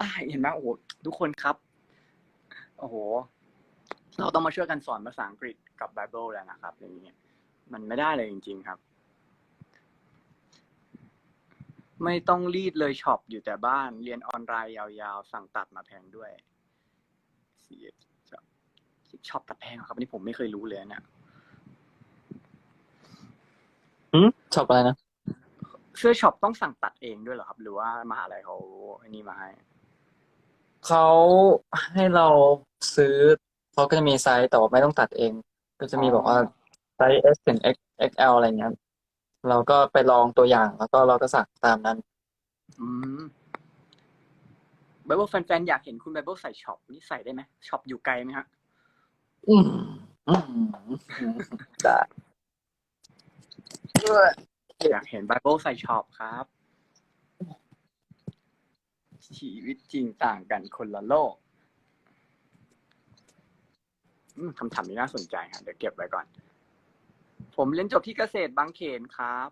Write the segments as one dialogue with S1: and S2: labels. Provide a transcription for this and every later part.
S1: อ่าเห็นไหมโอ้โหทุกคนครับ โอ้โห เราต้องมาช่วยกันสอนภาษาอังกฤษกับไบเบิลแล้วนะครับ อย่างเงี้ยมันไม่ได้เลยจริง ๆครับ ไม่ต้องรีดเลยช็อปอยู่แต่บ้านเรียนออนไลน์ยาวๆ สั่งตัดมาแพงด้วยช็อปตัดแพงเหรอครับอันนี้ผมไม่เคยรู้เลยเนี่ย
S2: หืมชอบอะไรนะ
S1: เสื้อช็อปต้องสั่งตัดเองด้วยเหรอครับ หรือว่ามหาลัยเขาไอ้นี่มาให้
S2: เขาให้เราซื้อเขาก็จะมีไซส์แต่ว่าไม่ต้องตัดเอง ก็จะมีบอกว่าไซส์ S ถึง X XL อะไรเงี้ยเราก็ไปลองตัวอย่างแล้วก็เราก็สั่งตามนั้น
S1: อืมไบเบิลแฟนๆอยากเห็นคุณไบเบิลใส่ช็อปนี่ใส่ได้ไหมช็อปอยู่ไกลไหมฮะ
S2: อืมอืมได้
S1: อยากเห็นไบเบิลใส่ช็อปครับ ชีวิตจริงต่างกันคนละโลกอืมคำถามนี้น่าสนใจครับเดี๋ยวเก็บไว้ก่อน ผมเรียนจบที่เกษตรบางเขนครับ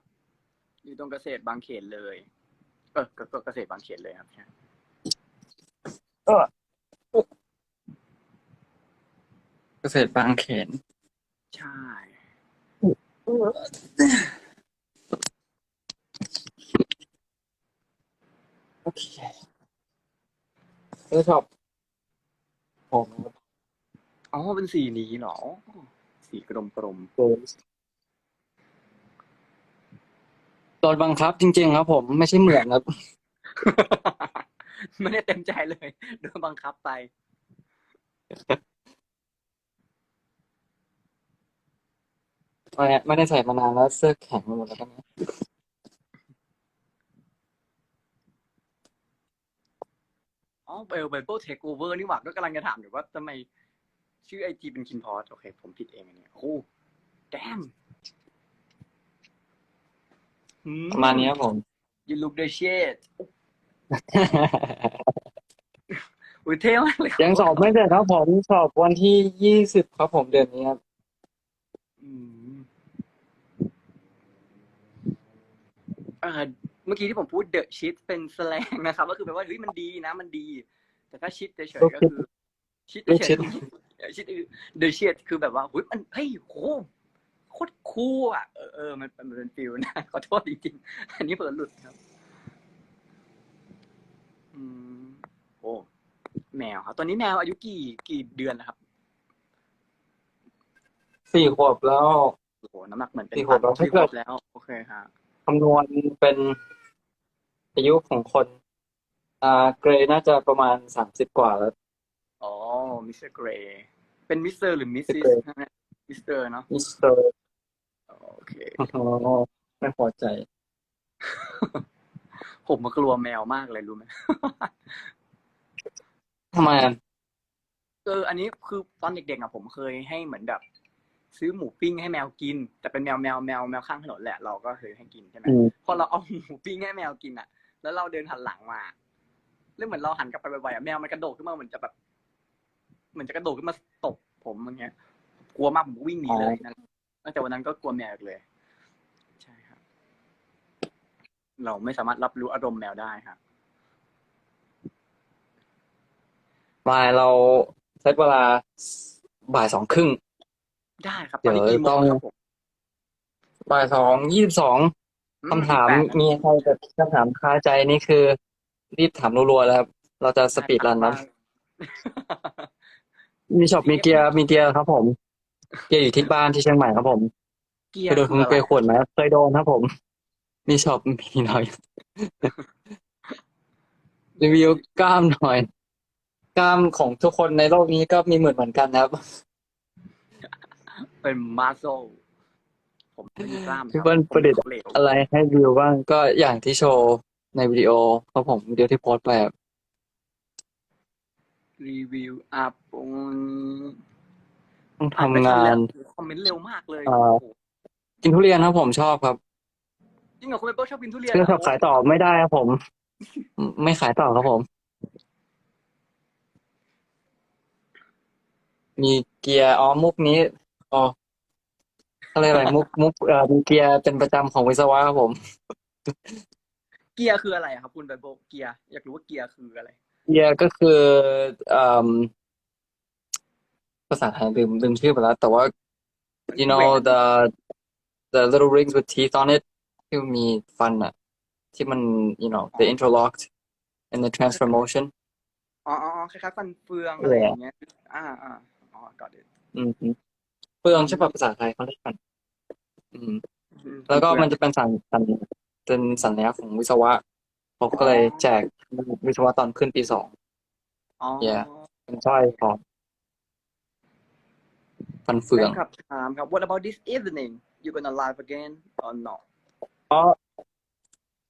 S1: อยู่ตรงเกษตรบางเขนเลย เออก็ก็เกษตรบางเขนเลยครับ
S2: เกษตรบางเขน
S1: ใช่
S2: โอเค แล้วชอบผม
S1: อ๋อเป็นสีนี้เหรอ สีกลมกลม
S2: โดนบังคับจริง ๆ ครับผมไม่ใช่เหมือนครับ
S1: ๆ ไม่ได้เต็มใจเลยโดนบังคับไป
S2: ไม่ไม่ได้ใส่มานานแล้วเสื้อแข็งไปหมดแล้วกันนะ
S1: อ๋อเบลเบลเทคโอเวอร์นี่หว่าก็กำลังจะถามอยู่ว่าทำไมชื่อไอจีเป็นคินพอสโอเค ผมผิดเองอันเนี่ยโอ้แดม
S2: ประมาณนี้ครับผม
S1: ยูลูกเดชดอุ้ยเท่มากเลยครับ
S2: ยังสอบไม่เสร็จครับผมสอบวันที่ยี่สิบครับผมเดือนนี้ครับ
S1: อืมเออ เมื่อกี้ที่ผมพูดเดอะชิ t เป็นสแลงนะครับ ก็คือแปลว่าเฮ้ยมันดีนะ มันดี แต่ถ้าชิดเฉยๆก็คือชิดเฉยๆชิดเดอะชิดคือแบบว่าเฮ้ยมันเฮ้ยโหโคตรคูลอะเออเออมันมันเป็นฟิลนะขอโทษจริงๆอันนี้เผลอหลุดครับอืมโอ้แมวครับตอนนี้แมวอายุกี่กี่เดือนนะครับ
S2: สี่ขวบแล้ว
S1: โอ้โหน้ำหนักเหมือนเป็น
S2: สี่ขวบแล้ว
S1: สี่ขวบแล้ว โอเคฮะ
S2: คำนวณเป็น อายุของคนอ่าเกรย์น่าจะประมาณสามสิบกว่าแล้ว
S1: อ๋อ มิสเตอร์เกรย์ เป็นมิสเตอร์หรือมิสซิส
S2: Gray
S1: มิสเตอร์เนาะ
S2: มิสเตอร์
S1: โอเค
S2: อ๋อไม่พอใจ
S1: ผมมากลัวแมวมากเลยรู้ไหม
S2: ทำไมอะ
S1: เอออันนี้คือตอนเด็กๆอะผมเคยให้เหมือนแบบ ซื้อหมูปิ้งให้แมวกิน แต่เป็นแมวแมวแมวแมวข้างถนนแหละเราก็เคยให้กินใช่ไหม
S2: อืม
S1: พอเราเอาหมูปิ้งให้แมวกินอะ แล้วเราเดินหันหลังมาแล้วเหมือนเราหันกลับไปบ่อยๆอะแมวมันกระโดดขึ้นมาเหมือนจะแบบเหมือนจะกระโดดขึ้นมาตบผมอย่างเงี้ย กลัวมากผมก็วิ่งหนีเลยนั่นตั้งแต่วันนั้นก็กลัวแมวอีกเลย ใช่ครับ เราไม่สามารถรับรู้อารมณ์แมวได้ครับ
S2: บ่ายเราเซตเวลาบ่ายสองครึ่ง
S1: ได้ครับตอนนี้กี่โม
S2: เดี๋ยว
S1: ง
S2: ต้อง
S1: ครับผม
S2: บ่ายสองยี่สิบสอง
S1: อื
S2: คำถาม
S1: แปดนที
S2: มีใครจะคำถามคาใจนี่คือ รีบถามรัวๆแล้วครับเราจะสปีดรันนะมีช็อปมีเกียร์มีเกียร์ครับผม เกียร์อยู่ที่บ้านที่เชียงใหม่ครับผม
S1: เกีย
S2: เคยโดน
S1: ร์คืออะไร
S2: เคยขวนไหมเคยโดนครับผม มีช็อปมีหน่อยรีวิวกล้ามหน่อย กล้ามของทุกคนในโลกนี้ก็มีเหมือนเหมือนกันนะครับ
S1: เป็นมาโซ ผมไม่มีกล้าม
S2: พี่เปิ้ลประดิษฐ์
S1: เหลว
S2: อะไรให้รีวิวบ้างก็อย่างที่โชว์ในวิดีโอครับผมวิดีโอที่โพสต์ไปครับ
S1: รีวิวอัพอืม
S2: ต้อง
S1: อ่านไป
S2: ทำงาน
S1: แล้วคอมเมนต์เร็วมากเลย
S2: อ่า
S1: โอ้โห
S2: กินทุเรียนครับผมชอบครับ
S1: จริงเหรอคุณเปเปอร์ชอบกินทุเรียน
S2: เพื่อ
S1: เหร
S2: ขับขายต่อไม่ได้ครับผม ไม่ขายต่อครับผม มีเกียร์อ๋อมุกนี้อ๋อ อะไรอะไรมุกมุกเอ่อมีเกียร์เป็นประจำของวิศวะครับผม
S1: เกียร์คืออะไรอะครับ คุณเปเปอร์เกียร์อยากรู้ว่าเกียร์คืออะไร
S2: deer ก็คือเอ่มภาษาไทยลืมลืมชื่อไปแล้ว แต่ว่า you know the the little rings with teeth on it ที่มีฟันอะที่มัน you know they interlocked in the transfer motion
S1: อ๋ออ๋ออ๋อคล้ายๆฟันเฟืองอะไรอย่างเงี้ย อ่าอ่าอ๋อ got it
S2: อืมฮึเปลืองใช่ป่ะภาษาไทยเขาเรียกกัน อืม
S1: อืม
S2: แล้วก็มันจะเป็นสัญสัญเป็นสัญลักษณ์ของวิศวะผมก็เลยแจกวิศวะตอนขึ้นปีสอง
S1: อ๋อ
S2: Yeah เป็นสร้อยคอฟันเฟือง
S1: แฟนคลับถามครับ what about this evening you gonna live again or not
S2: ก็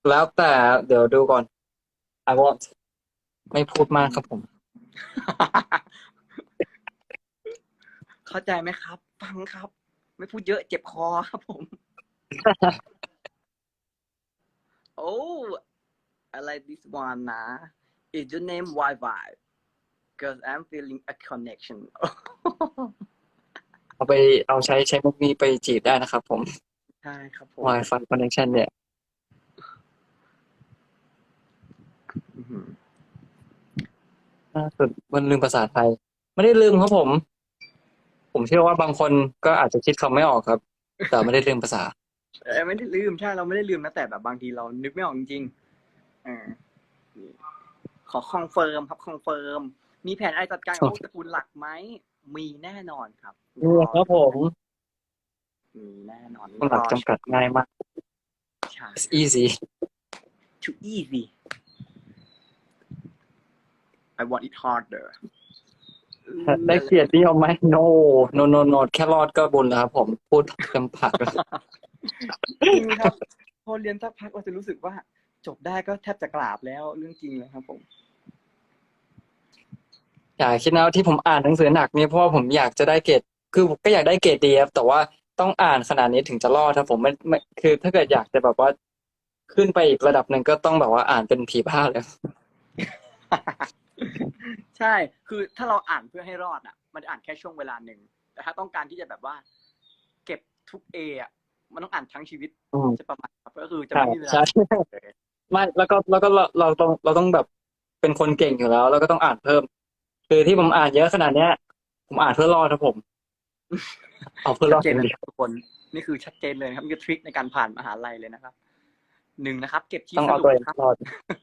S2: แล้วแต่เดี๋ยวดูก่อน I want ไม่พูดมากครับผม
S1: เข้าใจไหมครับ ฟังครับ ไม่พูดเยอะเจ็บคอครับผม oh I like this one นะ is your name Wi-Fi because I'm feeling a connection
S2: เอาไปเอาใช้ใช้มุกนี้ไปจีบได้นะครับผม
S1: ใช่ครับผม
S2: Wi-Fi connection เนี่ย
S1: อื้อหือ
S2: ล่าสุดมันลืมภาษาไทย ไม่ได้ลืมครับผม ผมเชื่อว่าบางคนก็อาจจะคิดคำไม่ออกครับ แต่ไม่ได้ลืมภาษา
S1: เอ้ยไม่ได้ลืมใช่เราไม่ได้ลืมนะแต่แบบบางทีเรานึกไม่ออกจริงๆเออนี่ขอคอนเฟิร์มครับคอนเฟิร์มมีแผนอะไรจัดการกับพวกตระกูลหลักไหมมีแน่นอนครับ
S2: นี่ครับผม
S1: มีแน่นอน
S2: หลักจำกัดง่ายมาก
S1: ใช่
S2: It's easy
S1: too easy I want it harder
S2: ได้เกียรตินิยมไหม no no no no แค่รอดก็บุญแล้วครับผมพูดเต็มปากเลย
S1: จริงครับพอเรียนสักพักเราจะรู้สึกว่า จบได้ก็แทบจะกราบแล้วเรื่องจริงเลยครับผม
S2: อย่าคิดนะว่าที่ผมอ่านหนังสือหนักเนี่ยเพราะว่าผมอยากจะได้เกรดคือผมก็อยากได้เกรดดีครับแต่ว่าต้องอ่านขนาดนี้ถึงจะรอดครับผมไม่ไม่คือ ถ้าเกิดอยากจะแบบว่าขึ้นไปอีกระดับหนึ่งก็ต้องแบบว่าอ่านเป็นผีบ้าเลย
S1: ใช่ คือถ้าเราอ่านเพื่อให้รอดอะ มันจะอ่านแค่ช่วงเวลาหนึ่ง แต่ถ้าต้องการที่จะแบบว่า เก็บทุกเออะ มันต้องอ่านทั้งชีวิต
S2: อืม
S1: จะประมาณครับก็คือจะ
S2: ใช่
S1: ไม่มีเวลา
S2: ใช่ ไม่แล้วก็แล้วก็เราเราต้องเราต้องแบบเป็นคนเก่งอยู่แล้ว แล้วก็ต้องอ่านเพิ่ม คือที่ผมอ่านเยอะขนาดเนี้ย ผมอ่านเพื่อรอดครับผม เอาเพื่อร
S1: ชั
S2: อ
S1: ด
S2: ด
S1: เจน
S2: อย่าง
S1: เลย
S2: เดียว
S1: ทุกคน นี่คือชัดเจนเลยนะครับนี่คือทริคในการผ่านมหาลัยเลยนะครับ หนึ่งนะครับ เก็บที่
S2: ต้อง
S1: ส
S2: เอา
S1: รุ
S2: ตัว
S1: ป
S2: เอง
S1: ครับ
S2: รอด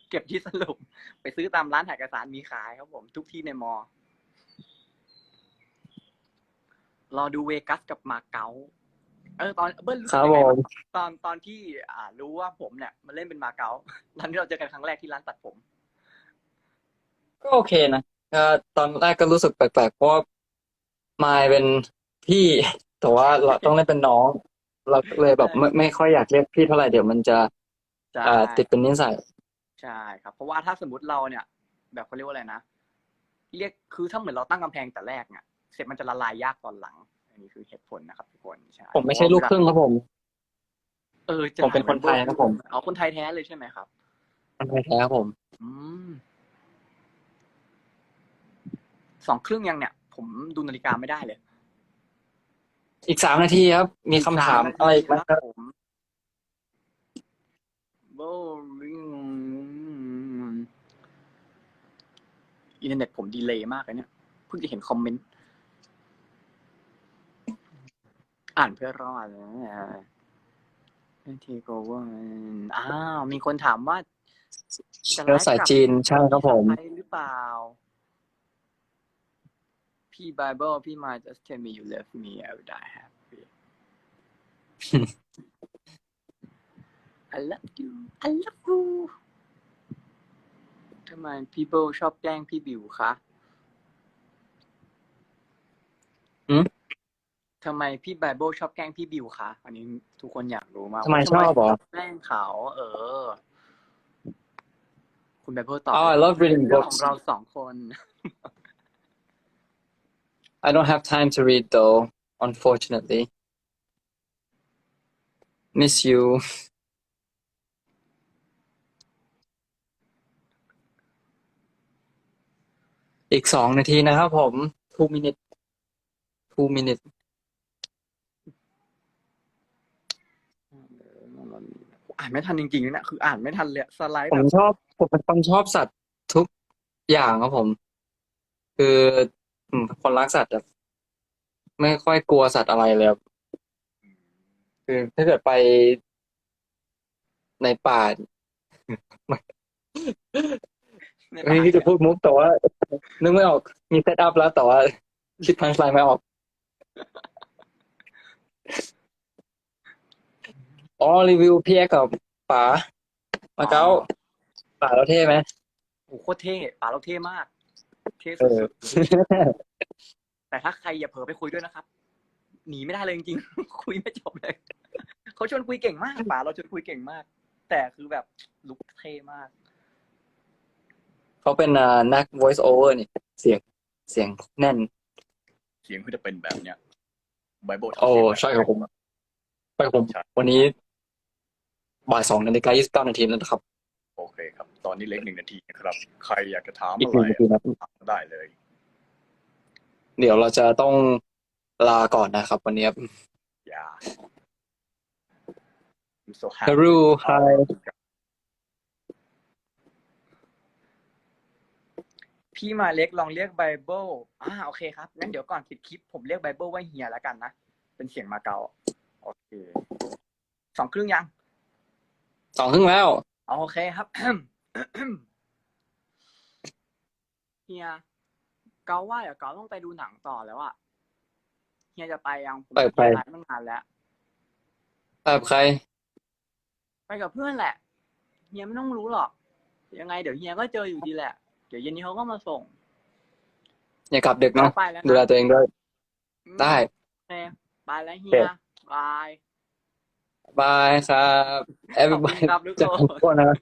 S1: เก็บที่สรุป ไปซื้อตามร้านถ่ายเอกสารมีขายครับผม ทุกที่ในมอ รอดูเวกัสกับมาเก๊าเออตอนเบิ้ลรู้
S2: ค
S1: สึก
S2: รับ
S1: ยัง
S2: ผ
S1: ไง
S2: ม
S1: บ้างตอนตอนที่อ่ารู้ว่าผมเนี่ยมาเล่นเป็นมาเก๊าตอนที่เราเจอกันครั้งแรกที่ร้านตัดผม
S2: ก็โอเคนะก็ตอนแรกก็รู้สึกแปลกๆ เพราะว่ามายเป็นพี่ แต่ว่าเราต้องเล่นเป็นน้อง เราก็เลยแบบไม่ไม่ค่อยอยากเรียกพี่เท่าไหร่เดี๋ยวมันจะ
S1: ใช่
S2: อ่าติดเป็นนิสัย
S1: ใช่ครับ เพราะว่าถ้าสมมติเราเนี่ย แบบเขาเรียกว่าอะไรนะ เรียกคือถ้าเหมือนเราตั้งกำแพงแต่แรกเนี่ยเสร็จมันจะละลายยากตอนหลัง อันนี้คือเหตุผลนะครับทุกคนใช่
S2: ผมไม่ใช่ลูกครึ่งครับผม
S1: เออจะ
S2: ผมเป็นคนไทยครับผม
S1: เอาคนไทยแท้เลยใช่ไหมครับ
S2: มันไม่แท้ครับผม
S1: อืมสองครึ่งยังเนี่ย ผมดูนาฬิกาไม่ได้เลย
S2: อีกสามนาทีครับ มีคำถาม
S1: สนที
S2: อะไรอีกไหม
S1: ค
S2: ค
S1: รั
S2: รั
S1: บบผมโบลิ่ง อินเทอร์เน็ตผมดีเลย์มากเลยเนี่ย เพิ่งจะเห็นคอมเมนต์ อ่านเพื่อรอดนะทีโกว่าอ้าว มีคนถามว่าจะไล
S2: เชื้อ
S1: ฟ์
S2: สาย
S1: กับ
S2: จีนใช่ครับผม
S1: ไทยหรือเปล่า พี่ไบเบิลพี่มา just tell me you love me I would die happy I love you I love you ทำไมพี่เบิลชอบแกล้งพี่บิวคะ
S2: หืม
S1: ทำไมพี่ไบเบิลชอบแกล้งพี่บิวคะอันนี้ทุกคนอยากรู้มาก
S2: ทำไม
S1: ว่า
S2: ชอบเหรอ
S1: แกล้งเขา เออ คุณไบเบิลตอบ
S2: Oh I love reading
S1: เรื่องของ
S2: books
S1: เราสองคน
S2: I don't have time to read though unfortunately miss you อีกสองนาทีนะครับผม two minute two minute
S1: อ่านไม่ทันจริงๆนะคืออ่านไม่ทันเลยอะสไลด์
S2: ผ
S1: แบ
S2: ม
S1: บ
S2: ชอบผมเป็นคนชอบสัตว์ทุกอย่างครับผม คือผมเป็นคนรักสัตว์แบบไม่ค่อยกลัวสัตว์อะไรเลยครับคือถ้าเกิดไปในป่า ไม่ที่จะพูดมุกแต่ว่า นึกไม่ออก มีเซตอัพแล้วแต่ว่าคิดพันสไลน์ไม่ออก อ๋อรีวิวพี่แอ๊กกับป๋ามาเก๊าป๋าเราเท่ไหม
S1: โอ้โหโคตรเท่ป่าเราเท่มาก เท่
S2: เอ
S1: สุ
S2: อ
S1: ดๆแต่ถ้าใครอย่าเผลอไปคุยด้วยนะครับ หนีไม่ได้เลยจริงๆคุยไม่จบเลยเขาชวนคุยเก่งมากป่าเราชวนคุยเก่งมาก แต่คือแบบลุกเท่มาก
S2: เขาเป็นอ่านัก voice over นี่เสียงเสียงแน่น
S1: เสียงก็จะเป็นแบบเนี้ยไบเบิล
S2: โอ้ใช่ครับผมไปครับผมวันนี้บ่ายสองนาฬิกายี่สิบเก้านาทีแล้วนะครับ
S3: โอเคครับ ตอนนี้เล็กหนึ่งนาทีนะครับ ใครอยากจะถาม
S2: อีก
S3: อะ
S2: ห
S3: ไร
S2: นึ่งนาทีนะ
S3: ถามได้เลย
S2: เดี๋ยวเราจะต้องลาก่อนนะครับ วันนี้ครับ
S3: อย่า I'm so
S2: ฮา
S3: happy
S2: รุไพี่
S1: มาเล็กลองเรียกไบเบิลอ่าโอเคครับงั้นเดี๋ยวก่อนปิดคลิปผมเรียกไบเบิลว่าเฮียแล้วกันนะ เป็นเสียงมาเก๊าโอเคสองครึ่งยัง
S2: สองครึ่งแล้ว
S1: อ๋อโอเคครับ เฮียเกาว่าเดี๋ยวเกาต้องไปดูหนังต่อแล้วอะเฮียจะไปยังผม
S2: ไปไป
S1: ไลฟ์ตั้งนานแล้ว
S2: แบบใคร
S1: ไปกับเพื่อนแหละ เฮียไม่ต้องรู้หรอก ยังไงเดี๋ยวเฮียก็เจออยู่ดีแหละเดี๋ยวเย็นนี้เขาก็มาส่ง
S2: อย่ากลับดึกเนาะ
S1: ไปแล้วนะ
S2: ดูแลตัวเองด้วย
S1: อืม
S2: ได้
S1: โอเคไปแล้วเฮี
S2: โอเค
S1: ยบาย
S2: บายครับ
S1: ขอบคุณ
S2: everybody
S1: ครับทุก
S2: จะ
S1: คน
S2: ทุกคนนะ